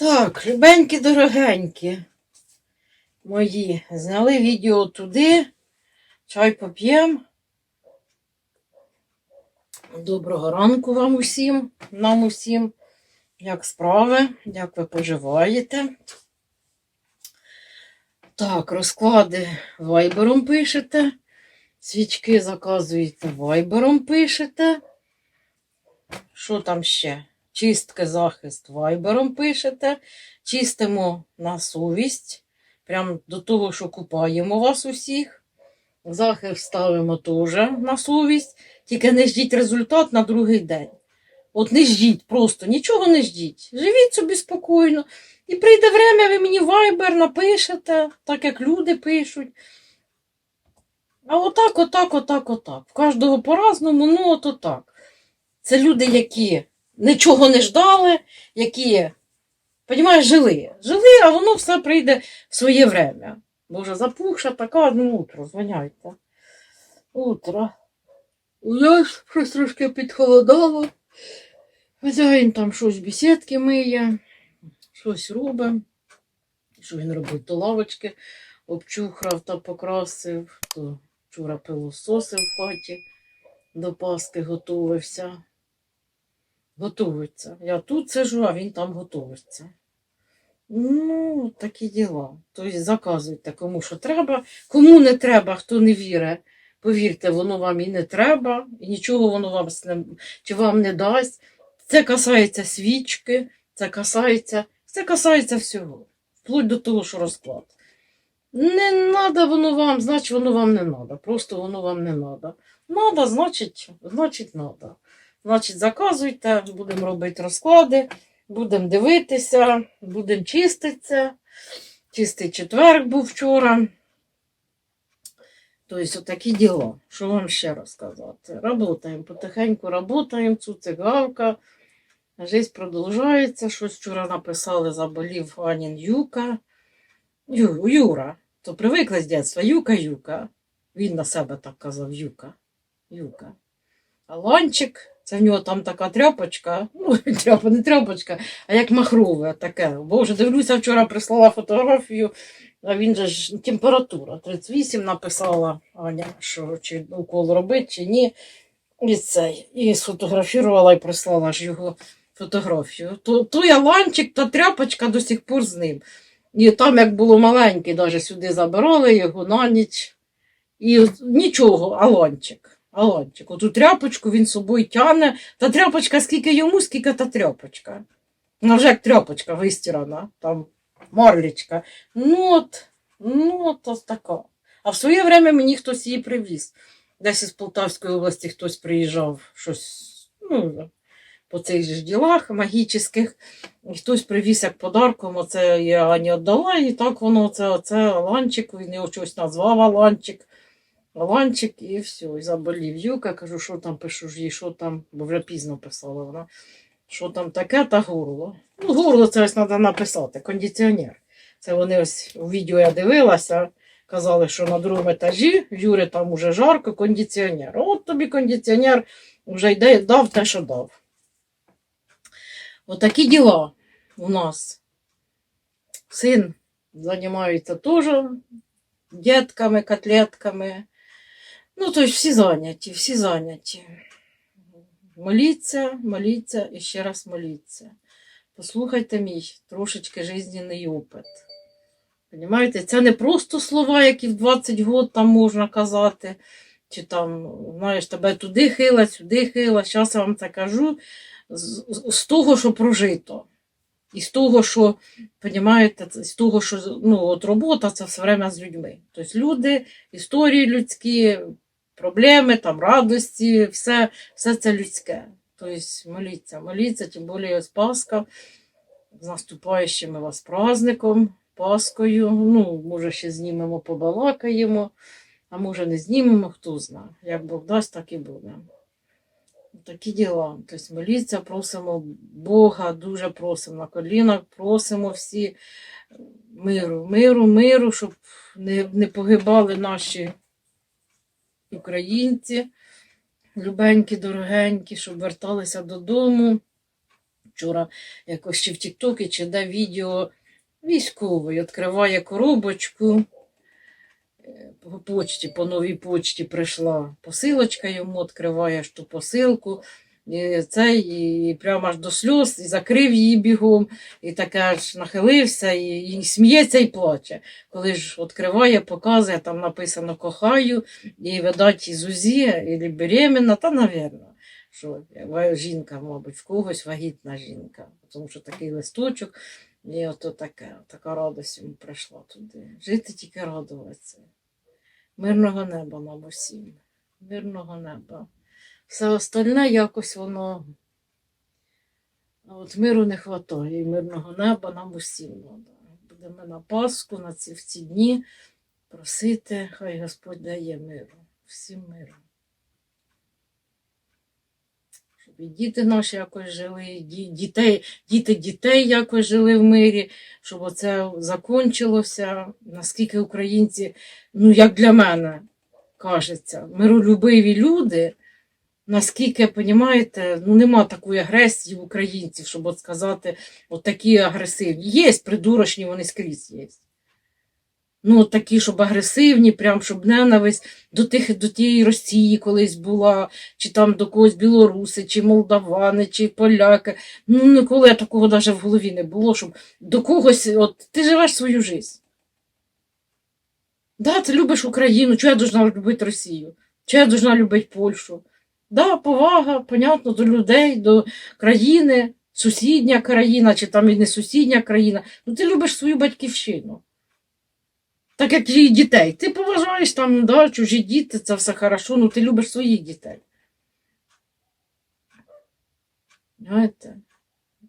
Так, любенькі, дорогенькі мої, зняли відео туди, чай поп'ємо. Доброго ранку вам усім, нам усім. Як справи, як ви поживаєте? Так, розклади вайбером пишете, свічки заказуєте вайбером пишете. Що там ще? Чистки, захист вайбером пишете. Чистимо на совість. Прям до того, що купаємо вас усіх. Захист ставимо теж на совість. Тільки не ждіть результат на другий день. От не ждіть, просто нічого не ждіть. Живіть собі спокійно. І прийде время, ви мені вайбер напишете, так як люди пишуть. А отак, отак, отак, отак. В кожного по-разному, ну от отак. Це люди, які нічого не ждали, які, понімаєш, жили. Жили, а воно все прийде в своє время. Боже, запухша така, ну утро, звоняйте. Утро. Ж щось трошки підхолодало. Хазяїн там щось в бесідки миє, щось робить. Що він робить? То лавочки обчухрав та покрасив, то вчора пилососив в хаті, до Пасхи готувався. Готується. Я тут сижу, а він там готується. Ну, такі діла. Тобто заказуйте кому що треба. Кому не треба, хто не вірить, повірте, воно вам і не треба, і нічого воно вам чи вам не дасть. Це касається свічки, це касається, це касається всього. Вплоть до того, що розклад. Не треба воно вам, значить воно вам не треба. Просто воно вам не треба. Надо, значить, значить, надо. Значить, заказуйте, будемо робити розклади, будемо дивитися, будемо чиститися. Чистий четверг був вчора. Тобто, отакі діла. Що вам ще розказати? Работаємо, потихеньку работаємо, цуцигавка. Жизнь продовжується. Щось вчора написали, заболів Анін Юка. Ю, Юра. То привикли з дитинства. Юка, Юка. Він на себе так казав Юка. Юка. А Ланчик, це в нього там така тряпочка, ну, тряпа, не тряпочка, а як махрове таке. Боже, дивлюся, вчора прислала фотографію, а він же ж температура 38 написала Аня, що чи укол робить, чи ні. І цей. І сфотографувала і прислала ж його фотографію. То, то я ланчик, та тряпочка до сих пор з ним. І там, як було маленький, навіть сюди забирали його на ніч. І нічого, Алончик. Алончик. Оту тряпочку він собою тягне. Та тряпочка скільки йому, скільки та тряпочка. Вона вже як тряпочка вистирана, там марлічка. Ну от, ну от ось така. А в своє время мені хтось її привіз. Десь із Полтавської області хтось приїжджав щось, ну, по цих же ділах магічних. І хтось привіз як подарком, оце я Ані віддала, і так воно, оце, оце Аланчик, він його щось назвав Аланчик. Аланчик і все, і заболів Юка. Кажу, що там пишу ж їй, що там, бо вже пізно писала вона. Що там таке, та горло. Ну, горло це ось треба написати, кондиціонер. Це вони ось у відео я дивилася, казали, що на другому етажі в Юри там уже жарко, кондиціонер. От тобі кондиціонер вже йде, дав те, що дав. Отакі діла у нас. Син займається теж дітками, котлетками. Ну, тобто всі зайняті, всі зайняті. Моліться, моліться і ще раз моліться. Послухайте мій трошечки жизненний опит. Понімаєте, це не просто слова, які в 20 років там можна казати, чи там, знаєш, тебе туди хила, сюди хила. Зараз я вам це кажу з, з- з того, що прожито. І з того, що, понімаєте, з того, що ну, от робота це все время з людьми. Тобто люди, історії людські, проблеми, там, радості, все, все це людське. Тобто моліться, моліться, тим більше ось Пасха, з наступаючим вас праздником, Паскою. Ну, може, ще знімемо, побалакаємо, а може не знімемо, хто знає. Як Бог дасть, так і буде. Такі діла. Тобто моліться, просимо Бога, дуже просимо на колінах, просимо всі миру, миру, миру, щоб не, не погибали наші українці, любенькі, дорогенькі, щоб верталися додому. Вчора якось чи в Тіктокі, чи де відео військовий відкриває коробочку. е, По почті, по новій почті прийшла посилочка йому, відкриває ж ту посилку. І і прямо аж до сльоз, і закрив її бігом, і таке аж нахилився, і, і сміється, і плаче. Коли ж відкриває, показує, там написано кохаю, і видать із УЗІ, і беременна, та, навірно, що жінка, мабуть, в когось вагітна жінка, тому що такий листочок, і ото таке, така радость йому прийшла туди. Жити тільки радуватися. Мирного неба нам усім. Мирного неба. Все остальне якось воно. От миру не вистачає, і мирного неба нам усім треба. Будемо на Пасху, на ці, в ці дні просити, хай Господь дає миру, всім миру. Щоб і діти наші якось жили, і дітей, діти дітей якось жили в мирі, щоб оце закінчилося. Наскільки українці, ну як для мене кажеться, миролюбиві люди, наскільки, розумієте, ну нема такої агресії в українців, щоб от сказати, от такі агресивні. Є придурочні, вони скрізь є. Ну, такі, щоб агресивні, прям щоб ненависть до тих, до тієї Росії колись була, чи там до когось білоруси, чи молдавани, чи поляки. Ну, ніколи такого навіть в голові не було, щоб до когось, от ти живеш свою життя. Да, ти любиш Україну, чого я должна любити Росію? Чого я должна любити Польщу? Да, повага, понятно, до людей, до країни, сусідня країна, чи там і не сусідня країна. Ну, ти любиш свою батьківщину. Так як і дітей. Ти поважаєш там, да, чужі діти, це все хорошо, ну ти любиш своїх дітей. Знаєте?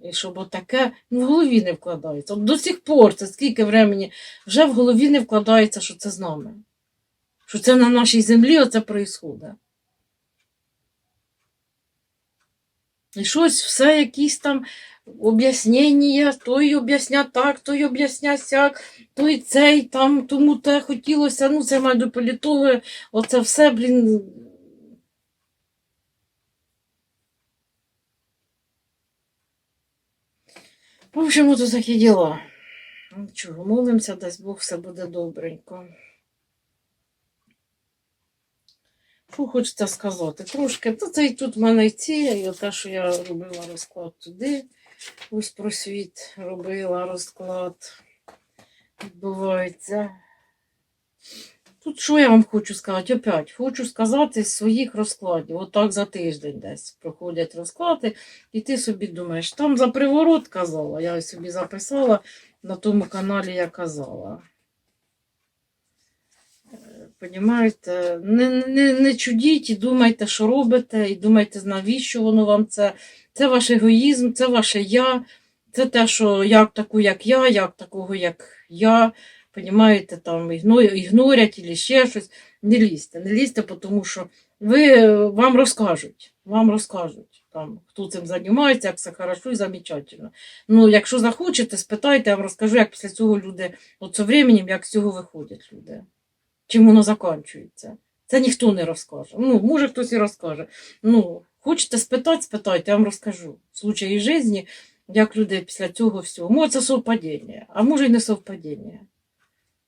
І щоб отаке ну, в голові не вкладається. От до сих пор, це скільки времени, вже в голові не вкладається, що це з нами. Що це на нашій землі оце відбувається. І щось все якісь там об'яснення, той об'ясня так, той об'ясня сяк, той цей, там, тому те хотілося, ну це маю до політологи, оце все, блін. В общем, ото такі діла. Ну, Чого, молимося, дасть Бог, все буде добренько. Що хочеться сказати? Трошки, то це і тут в мене і ці, і те, що я робила розклад туди. Ось про світ робила розклад. Відбувається. Тут що я вам хочу сказати? Опять, хочу сказати з своїх розкладів. Отак за тиждень десь проходять розклади, і ти собі думаєш, там за приворот казала, я собі записала на тому каналі, я казала. Е, Понімаєте, не, не, не чудіть і думайте, що робите, і думайте, навіщо воно вам це. Це ваш егоїзм, це ваше я, це те, що як таку, як я, як такого, як я. Понімаєте, там ігно- ігнорять або ще щось. Не лізьте, не лізьте, тому що ви, вам розкажуть. Вам розкажуть, там, хто цим займається, як все хорошо і замечательно. Ну, якщо захочете, спитайте, я вам розкажу, як після цього люди, от з временем, як з цього виходять люди. Чим воно закінчується. Це ніхто не розкаже. Ну, може хтось і розкаже. Ну, хочете спитати, спитайте, я вам розкажу. Случаї житті, як люди після цього всього. Може, це совпадіння, а може і не совпадіння.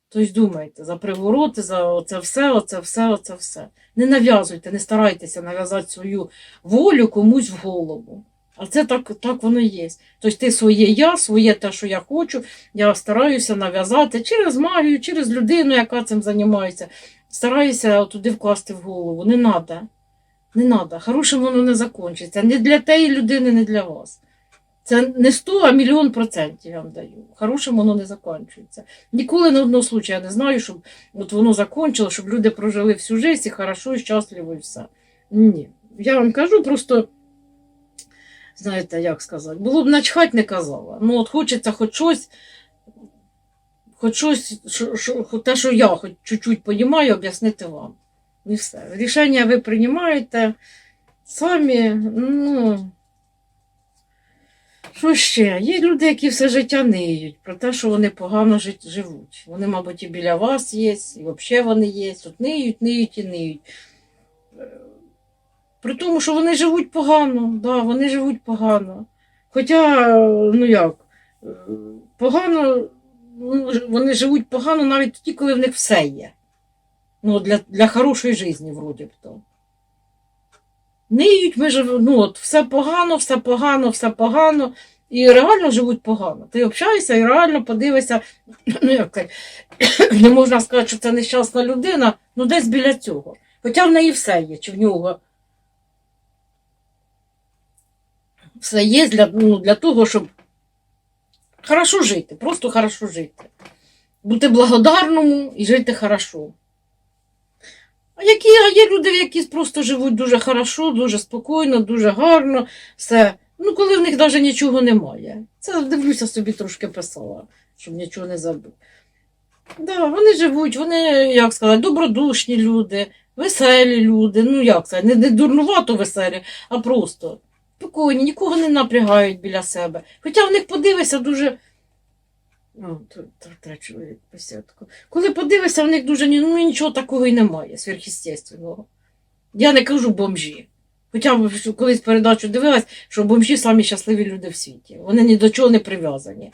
Тобто думайте за привороти, за оце все, оце все, оце все. Не нав'язуйте, не старайтеся нав'язати свою волю комусь в голову. А це так, так воно є. Тобто ти своє я, своє те, що я хочу, я стараюся нав'язати через магію, через людину, яка цим займається. Стараюся туди вкласти в голову. Не треба. Не треба. Хорошим воно не закінчиться. Не для тієї людини, не для вас. Це не 100, а мільйон процентів я вам даю. Хорошим воно не закінчується. Ніколи на одного случая не знаю, щоб от воно закінчило, щоб люди прожили всю життя і хорошо, і щасливо, і все. Ні. Я вам кажу, просто, знаєте, як сказати, було б начхать не казала. Ну, от хочеться хоч щось, хоч щось, що, що, те, що я хоч чуть-чуть розумію, об'яснити вам. І все. Рішення ви приймаєте самі, ну. Що ще? Є люди, які все життя ниють про те, що вони погано живуть. Вони, мабуть, і біля вас є, і взагалі вони є. Тут ниють, ниють і ниють. При тому, що вони живуть погано, да, вони живуть погано. Хоча, ну як, погано, ну, вони живуть погано навіть тоді, коли в них все є. Ну, для, для хорошої житті, вроді б то. Ниють, ми живемо, ну от все погано, все погано, все погано. І реально живуть погано. Ти общаєшся і реально подивишся, ну як сказати, не можна сказати, що це нещасна людина, ну десь біля цього. Хоча в неї все є, чи в нього все є для, ну, для того, щоб хорошо жити, просто хорошо жити. Бути благодарному і жити хорошо. А які, а є люди, які просто живуть дуже хорошо, дуже спокійно, дуже гарно, все. Ну, коли в них навіть нічого немає. Це дивлюся, собі трошки писала, щоб нічого не забув. Да, вони живуть, вони, як сказати, добродушні люди, веселі люди. Ну, як це, не, не дурнувато веселі, а просто спокійні, нікого не напрягають біля себе. Хоча в них подивися дуже. О, тут треба чоловік посядку. Коли подивишся, в них дуже ну, нічого такого і немає, сверхъестественного. Я не кажу бомжі. Хоча колись передачу дивилась, що бомжі самі щасливі люди в світі. Вони ні до чого не прив'язані.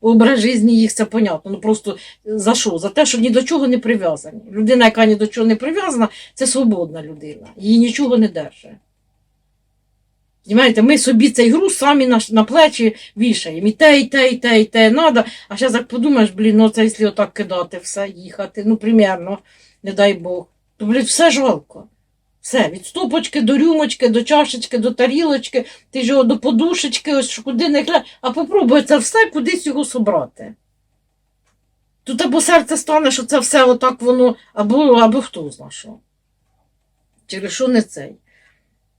Образ життя їх це понятно. Ну просто за що? За те, що ні до чого не прив'язані. Людина, яка ні до чого не прив'язана, це свободна людина. Її нічого не держить. Знаєте, ми собі цей груз самі на, на плечі вішаємо. І те, і те, і те, і те надо. А зараз як подумаєш, блін, ну це якщо отак кидати, все, їхати, ну, примерно, не дай Бог, то, блін, все жалко. Все, від стопочки до рюмочки, до чашечки, до тарілочки, ти ж його до подушечки, ось куди не гля. А попробуй це все кудись його собрати. Тут або серце стане, що це все отак воно, або, або хто зна що. Через що не цей.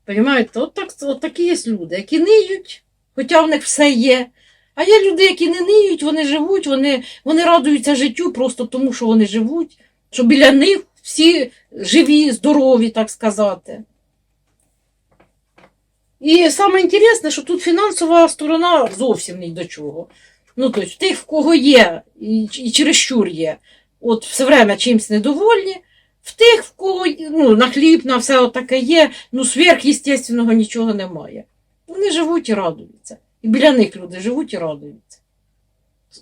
Понимаєте, от, так, от такі є люди, які ниють, хоча в них все є. А є люди, які не ниють, вони живуть, вони, вони радуються життю просто тому, що вони живуть, що біля них всі живі, здорові, так сказати. І саме інтересне, що тут фінансова сторона зовсім ні до чого. Ну, тобто, тих, в кого є, і, і чересчур є, от все время чимось недовольні, в тих, в кого ну, на хліб, на все таке є, ну, сверхъестественного нічого немає. Вони живуть і радуються. І біля них люди живуть і радуються.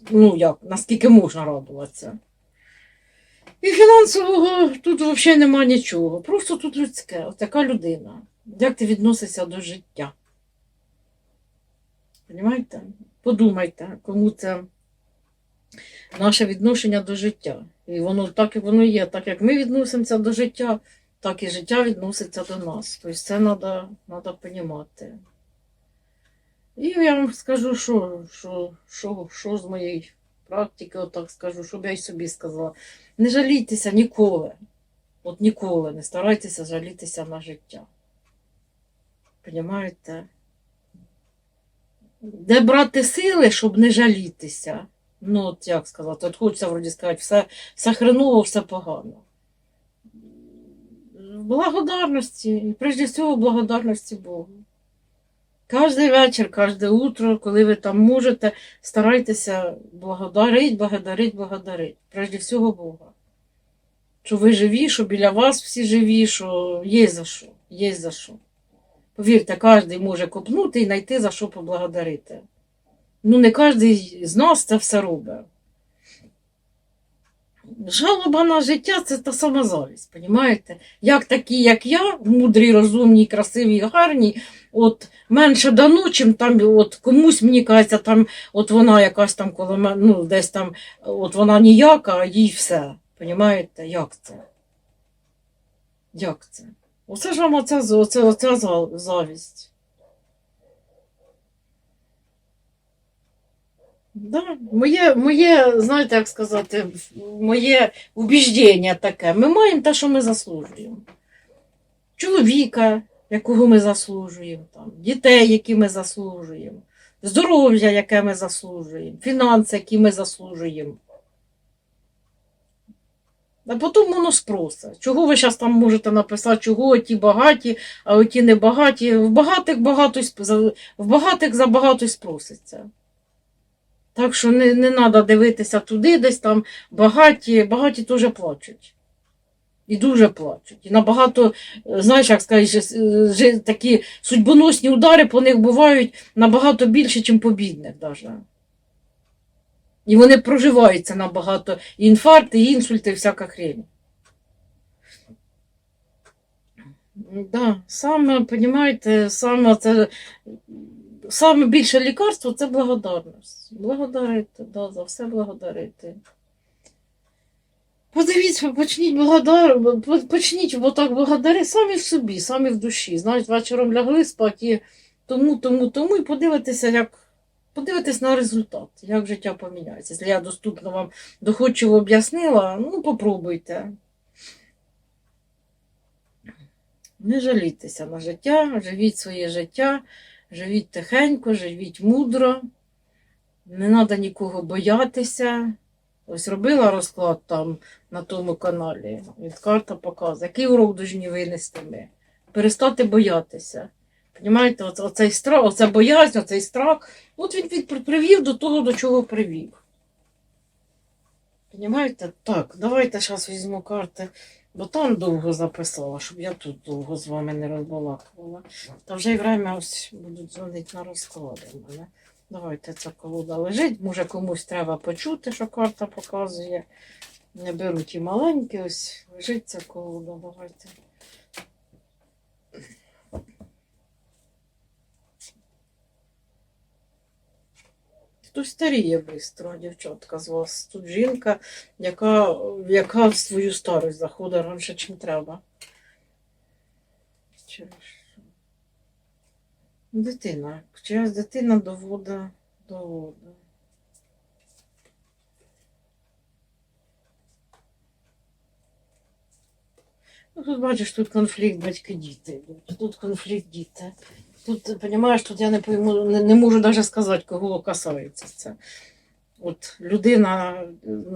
Ну, як, наскільки можна радуватися. І фінансового тут взагалі нема нічого. Просто тут людське, от така людина. Як ти відносишся до життя? Понімаєте? Подумайте, кому це наше відношення до життя. І воно так, як воно є, так як ми відносимося до життя, так і життя відноситься до нас. Тобто це треба розуміти. І я вам скажу, що, що, що, що з моєї практики, отак скажу, щоб я й собі сказала. Не жалійтеся ніколи. От ніколи не старайтеся жалітися на життя. Понімаєте? Де брати сили, щоб не жалітися? Ну, от як сказати, от хочеться вроді сказати, все, все хреново, все погано. Благодарності, і прежде всього благодарності Богу. Кожний вечір, кожне утро, коли ви там можете, старайтеся благодарить, благодарить, благодарить. Прежде всього Бога. Що ви живі, що біля вас всі живі, що є за що, є за що. Повірте, кожен може копнути і знайти за що поблагодарити. Ну, не кожен з нас це все робить. Жалоба на життя це та сама завість, понімаєте? Як такі, як я, мудрі, розумні, красиві, гарні, от менше дано, чим там от комусь, мені кажеться, там от вона якась там коло мене, ну, десь там, от вона ніяка, а їй все. Понімаєте, як це? Як це? Оце ж вам оця, оця, оця завість. Да, моє, моє, знаєте, як сказати, моє убіждення таке. Ми маємо те, що ми заслужуємо. Чоловіка, якого ми заслужуємо, там, дітей, які ми заслужуємо, здоров'я, яке ми заслужуємо, фінанси, які ми заслужуємо. А потім воно спросить. Чого ви зараз там можете написати, чого ті багаті, а оті не багаті. В багатих багато, в багатих за багато спроситься. Так що не, не треба дивитися туди, десь там багаті, багаті теж плачуть. І дуже плачуть. І набагато, знаєш, як скажеш, такі судьбоносні удари по них бувають набагато більше, ніж по бідних даже. І вони проживаються набагато. І інфаркти, і інсульти, і всяка хрень. Да, саме, розумієте, саме це саме більше лікарство це благодарність. Благодарити, да, за все благодарити. Подивіться, почніть благодар... по- почніть отак благодарити самі в собі, самі в душі. Знаєте, вечором лягли спати тому, тому, тому і подивитися, як подивитись на результат, як життя поміняється. Якщо я доступно вам доходчиво об'яснила, ну попробуйте. Не жалійтеся на життя, живіть своє життя, живіть тихенько, живіть мудро, не треба нікого боятися. Ось робила розклад там на тому каналі, і карта показує, який урок повинні винести ми. Перестати боятися. Понімаєте, оце- оцей страх, оця боязнь, оцей страх, от він привів до того, до чого привів. Понімаєте? Так, давайте зараз візьму карти, бо там довго записала, щоб я тут довго з вами не розбалакувала. Та вже й время ось будуть дзвонити на розклади мене. Давайте ця колода лежить. Може комусь треба почути, що карта показує. Не беруть і маленькі, ось лежить ця колода. Давайте. Хтось старіє швидко, дівчатка з вас. Тут жінка, яка, яка в свою старость заходить раніше, чим треба. Через? Дитина. Чиясь дитина доводить доводить. Ну, тут бачиш, тут конфлікт батьки-діти. Тут конфлікт діти. Тут, розумієш, тут я не пойму, не, не можу навіть сказати, кого касається це. От людина,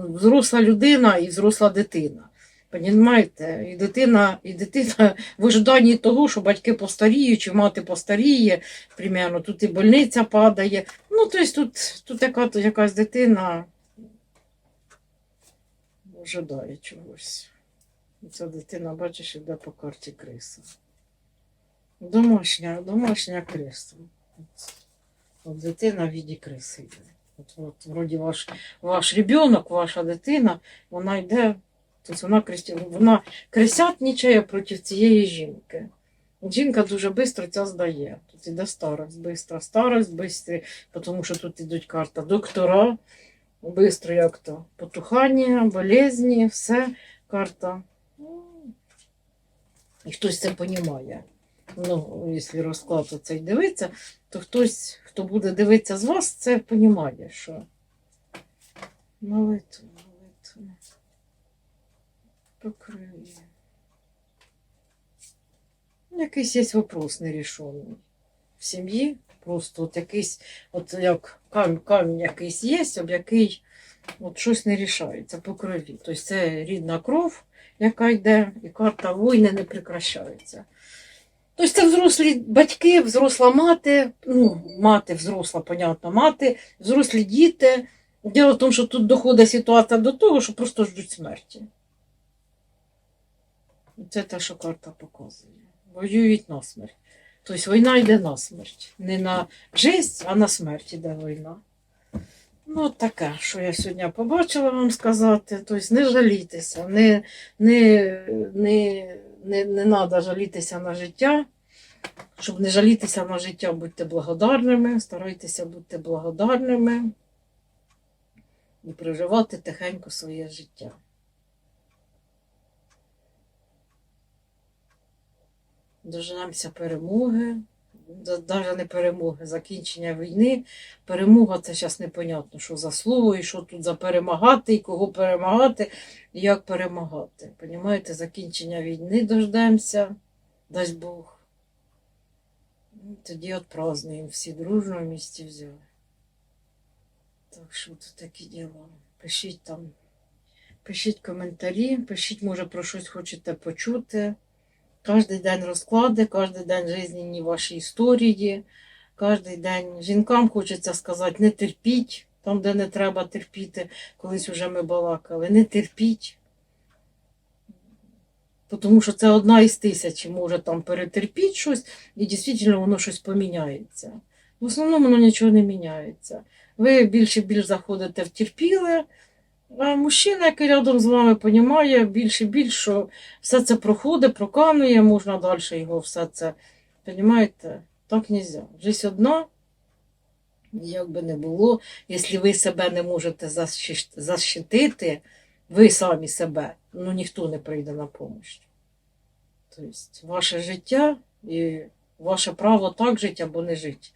взросла людина і взросла дитина. Понімаєте? І дитина, і дитина в ожиданні того, що батьки постаріють, чи мати постаріє, примерно, тут і больниця падає. Ну, тобто тут, тут яка, якась дитина ожидає чогось. І Ця дитина, бачиш, іде по карті криса. Домашня, домашня криса. От, от дитина в віді криси. От, от вроді ваш, ваш ребенок, ваша дитина, вона йде, тобто вона, крестя, вона кресятнічає проти цієї жінки. Жінка дуже швидко це здає. Тут іде старость, бистра старость, бистрі, тому що тут ідуть карта доктора, бистро як то потухання, болезні, все, карта. Ну, І хтось це розуміє. Ну, якщо розклад оцей дивиться, то хтось, хто буде дивитися з вас, це розуміє, що молитва, молитва. Покриє. Якийсь є вопрос нерішений в сім'ї. Просто от якийсь, от як камінь, камінь якийсь є, об який от щось не рішається по крові. Тобто це рідна кров, яка йде, і карта війни не прекращається. Тобто це взрослі батьки, взросла мати, ну, мати, взросла, понятно, мати, взрослі діти. Діло в тому, що тут доходить ситуація до того, що просто ждуть смерті. Це те, що карта показує. Воюють на смерть. Тобто війна йде на смерть. Не на життя, а на смерть йде війна. Ну, таке, що я сьогодні побачила вам сказати. Тобто не жалітеся, не, не, не, не, не треба жалітися на життя. Щоб не жалітися на життя, будьте благодарними, старайтеся бути благодарними і проживати тихенько своє життя. Доженемося перемоги, навіть не перемоги, закінчення війни. Перемога це зараз непонятно, що за слово, і що тут за перемагати, і кого перемагати, і як перемагати. Понімаєте, закінчення війни дождемося, дасть Бог. Ну, Тоді от всі дружно в місті взяли. Так що тут такі діла. Пишіть там, пишіть коментарі, пишіть, може, про щось хочете почути. Кожен день розклади, кожен день жизненні ваші історії. Кожен день жінкам хочеться сказати, не терпіть, там, де не треба терпіти, колись вже ми балакали, не терпіть. Тому що це одна із тисячі може там перетерпіти щось, і дійсно воно щось поміняється. В основному воно нічого не міняється. Ви більше і більш заходите в терпіле, мужчина, який рядом з вами, розуміє більше і більш, що все це проходить, проканує, можна далі його все це. Понімаєте? Так не можна. Життя одна, як би не було, якщо ви себе не можете защи- защитити, ви самі себе, ну ніхто не прийде на допомогу. Тобто, ваше життя і ваше право так жити або не жити.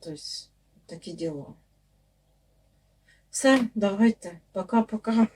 Тобто, такі діла. Все, давайте. Пока-пока.